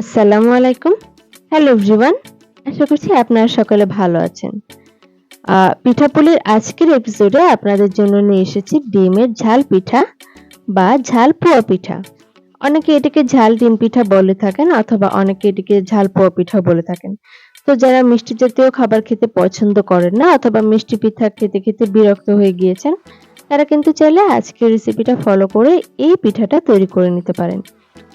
আসসালামু আলাইকুম। Hello everyone. আশা করছি আপনারা সকলে ভালো আছেন। পিঠাপুলির আজকের এপিসোডে আপনাদের জন্য নিয়ে এসেছি ডিমের ঝাল পিঠা বা ঝাল পোয়া পিঠা। অনেকে এটিকে ঝাল ডিম পিঠা বলে থাকেন অথবা অনেকে এটিকে ঝাল পোয়া পিঠাও বলে থাকেন। তো যারা মিষ্টি জাতীয় খাবার খেতে পছন্দ করেন না অথবা মিষ্টি পিঠা খেতে, খেতে বিরক্ত হয়ে গিয়েছেন, তারা কিন্তু চাইলে আজকের রেসিপিটা ফলো করে এই পিঠাটা তৈরি করে নিতে পারেন।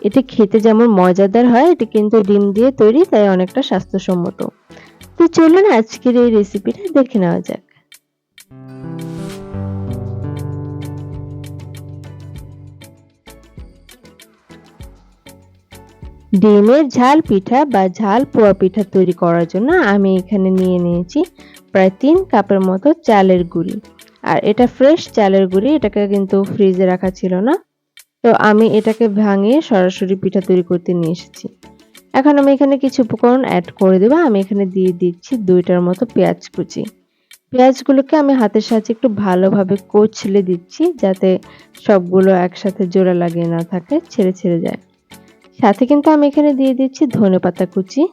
এটি খেতে যেমন মজাদার হয়, এটি কিন্তু ডিম দিয়ে তৈরি, তাই অনেকটা স্বাস্থ্যসম্মত। তো চলুন আজকের এই রেসিপিটা দেখে নেওয়া যাক। ডিমের ঝাল পিঠা বা ঝাল পোয়া পিঠা তৈরি করার জন্য আমি এখানে নিয়ে নিয়েছি প্রায় তিন কাপের মতো চালের গুঁড়ি। আর এটা ফ্রেশ চালের গুঁড়ি, এটাকে কিন্তু ফ্রিজে রাখা ছিল না। তো আমি এটাকে ভাঙিয়ে সরাসরি পিঠা তৈরি করতে নিয়ে এসেছি। এখন আমি এখানে কিছু উপকরণ অ্যাড করে দেবো। আমি এখানে দিয়ে দিচ্ছি দুইটার মতো পেঁয়াজ কুচি। পেঁয়াজগুলোকে আমি হাতের সাহায্যে একটু ভালোভাবে কোচলে দিচ্ছি যাতে সবগুলো একসাথে জোড়া লাগিয়ে না থাকে, ছেড়ে ছেড়ে যায়। সাথে কিন্তু আমি এখানে দিয়ে দিচ্ছি ধনে পাতা কুচি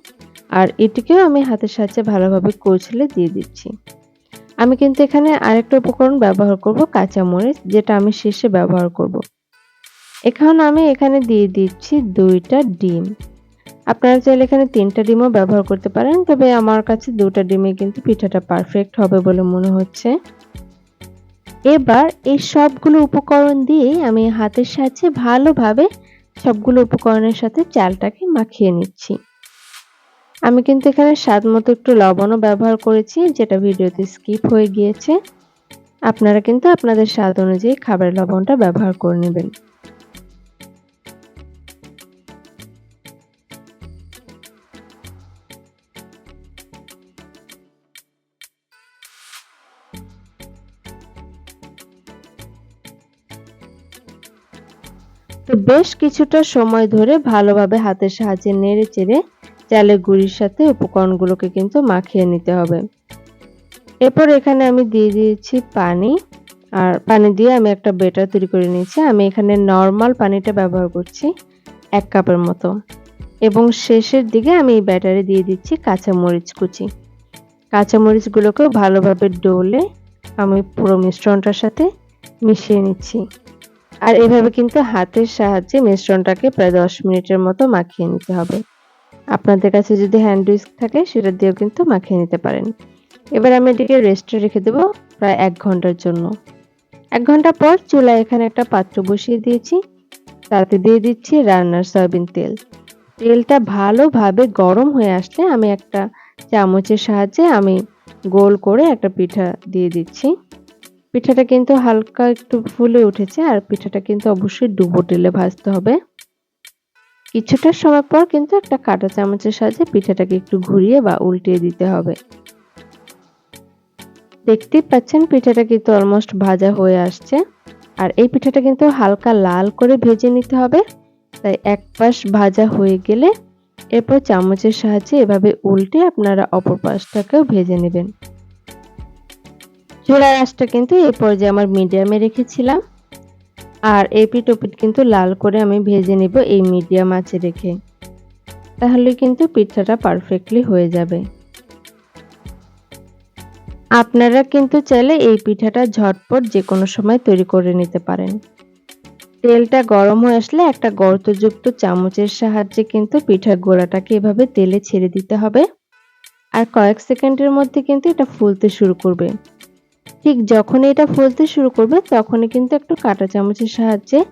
আর এটিকেও আমি হাতের সাহায্যে ভালোভাবে কোচলে দিয়ে দিচ্ছি। আমি কিন্তু এখানে আরেকটা উপকরণ ব্যবহার করব, কাঁচামরিচ, যেটা আমি শেষে ব্যবহার করব। এখন আমি এখানে দিয়ে দিচ্ছি দুইটা ডিম। আপনারা চাইলে এখানে তিনটা ডিমও ব্যবহার করতে পারেন, তবে আমার কাছে দুটা ডিমে কিন্তু পিঠাটা পারফেক্ট হবে বলে মনে হচ্ছে। এবার এই সবগুলো উপকরণ দিয়ে আমি হাতের সাহায্যে ভালোভাবে সবগুলো উপকরণের সাথে চালটাকে মাখিয়ে নিচ্ছি। আমি কিন্তু এখানে স্বাদ মতো একটু লবণও ব্যবহার করেছি, যেটা ভিডিওতে স্কিপ হয়ে গিয়েছে। আপনারা কিন্তু আপনাদের স্বাদ অনুযায়ী খাবারের লবণটা ব্যবহার করে নেবেন। তো বেশ কিছুটা সময় ধরে ভালোভাবে হাতের সাহায্যে নেড়ে চেড়ে চালের গুঁড়ির সাথে উপকরণগুলোকে কিন্তু মাখিয়ে নিতে হবে। এরপর এখানে আমি দিয়ে দিয়েছি পানি। আর পানি দিয়ে আমি একটা বেটার তৈরি করে নিয়েছি। আমি এখানে নর্মাল পানিটা ব্যবহার করছি এক কাপের মতো। এবং শেষের দিকে আমি এই ব্যাটারে দিয়ে দিচ্ছি কাঁচা মরিচ কুচি। কাঁচা মরিচগুলোকেও ভালোভাবে ডলে আমি পুরো মিশ্রণটার সাথে মিশিয়ে নিচ্ছি। আর এভাবে কিন্তু হাতের সাহায্যে মিশ্রণটাকে প্রায় দশ মিনিটের মতো মাখিয়ে নিতে হবে। আপনাদের কাছে যদি হ্যান্ড উইস্ক থাকে, সেটা দিয়েও কিন্তু মাখিয়ে নিতে পারেন। এবার আমি এটিকে রেস্টে রেখে দেবো প্রায় এক ঘণ্টার জন্য। এক ঘণ্টা পর চুলায় এখানে একটা পাত্র বসিয়ে দিয়েছি। তাতে দিয়ে দিচ্ছি রান্নার সয়াবিন তেল। তেলটা ভালোভাবে গরম হয়ে আসলে আমি একটা চামচের সাহায্যে আমি গোল করে একটা পিঠা দিয়ে দিচ্ছি। পিঠাটা কিন্তু হালকা একটু ফুলে উঠেছে আর পিঠাটা কিন্তু অবশ্যই ডুবো তেলে ভাজতে হবে। কিছুটা সময় পর কিন্তু একটা কাঁটা চামচের সাহায্যে পিঠাটাকে একটু ঘুরিয়ে বা উল্টিয়ে দিতে হবে। দেখতেই পাচ্ছেন পিঠাটা কিন্তু অলমোস্ট ভাজা হয়ে আসছে আর এই পিঠাটা কিন্তু হালকা লাল করে ভেজে নিতে হবে। তাই এক পাশ ভাজা হয়ে গেলে এরপর চামচের সাহায্যে এভাবে উল্টে আপনারা অপর পাশটাকেও ভেজে নেবেন। চুলার আঁচটা কিন্তু এই পর্যায়ে আমার মিডিয়ামে রেখেছিলাম। আর এপিট ওপিট কিন্তু লাল করে আমি ভেজে নিব এই মিডিয়াম আঁচে রেখে। তাহলে কিন্তু পিঠাটা পারফেক্টলি হয়ে যাবে। আপনারা কিন্তু চাইলে এই পিঠাটা ঝটপট যে কোনো সময় তৈরি করে নিতে পারেন। তেলটা গরম হয়ে আসলে একটা গর্তযুক্ত চামচের সাহায্যে কিন্তু পিঠার গোড়াটাকে এভাবে তেলে ছেড়ে দিতে হবে। আর কয়েক সেকেন্ডের মধ্যে কিন্তু এটা ফুলতে শুরু করবে। ঠিক যখনই এটা ফুলতে শুরু করবে, তখনই কিন্তু একটু কাঁটা চামচের সাহায্যে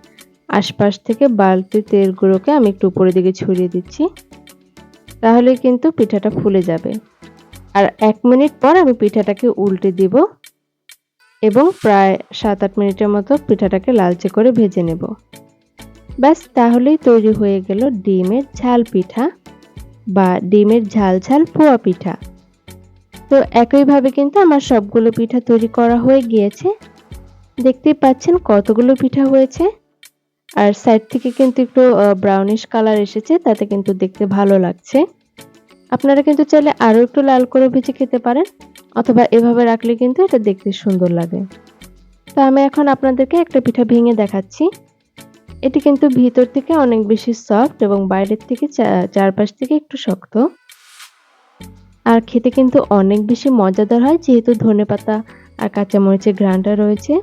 আশপাশ থেকে বালতি তেলগুলোকে আমি একটু উপরের দিকে ছড়িয়ে দিচ্ছি। তাহলে কিন্তু পিঠাটা ফুলে যাবে। আর এক মিনিট পর আমি পিঠাটাকে উল্টে দিব এবং প্রায় সাত আট মিনিটের মতো পিঠাটাকে লালচে করে ভেজে নেব। ব্যাস, তাহলেই তৈরি হয়ে গেল ডিমের ঝাল পিঠা বা ডিমের ঝাল ঝাল পোয়া পিঠা। তো একইভাবে কিন্তু আমার সবগুলো পিঠা তৈরি করা হয়ে গিয়েছে। দেখতেই পাচ্ছেন কতগুলো পিঠা হয়েছে। আর সাইড থেকে কিন্তু একটু ব্রাউনিশ কালার এসেছে, তাতে কিন্তু দেখতে ভালো লাগছে। আপনারা কিন্তু চাইলে আরও একটু লাল করে ভেজে খেতে পারেন, অথবা এভাবে রাখলে কিন্তু এটা দেখতে সুন্দর লাগে। তো আমি এখন আপনাদেরকে একটা পিঠা ভেঙে দেখাচ্ছি। এটি কিন্তু ভিতর থেকে অনেক বেশি সফট এবং বাইরের থেকে চারপাশ থেকে একটু শক্ত। আর খেতে কিন্তু অনেক বেশি মজাদার হয় যেহেতু ধনে পাতা আর কাঁচামরিচের গ্রানটা রয়েছে।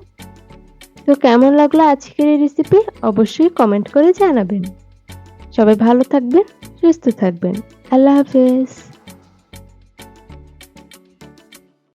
তো কেমন লাগল আজকের এই রেসিপি অবশ্যই কমেন্ট করে জানাবেন। সবাই ভালো থাকবেন, সুস্থ থাকবেন। আল্লাহ হাফেজ।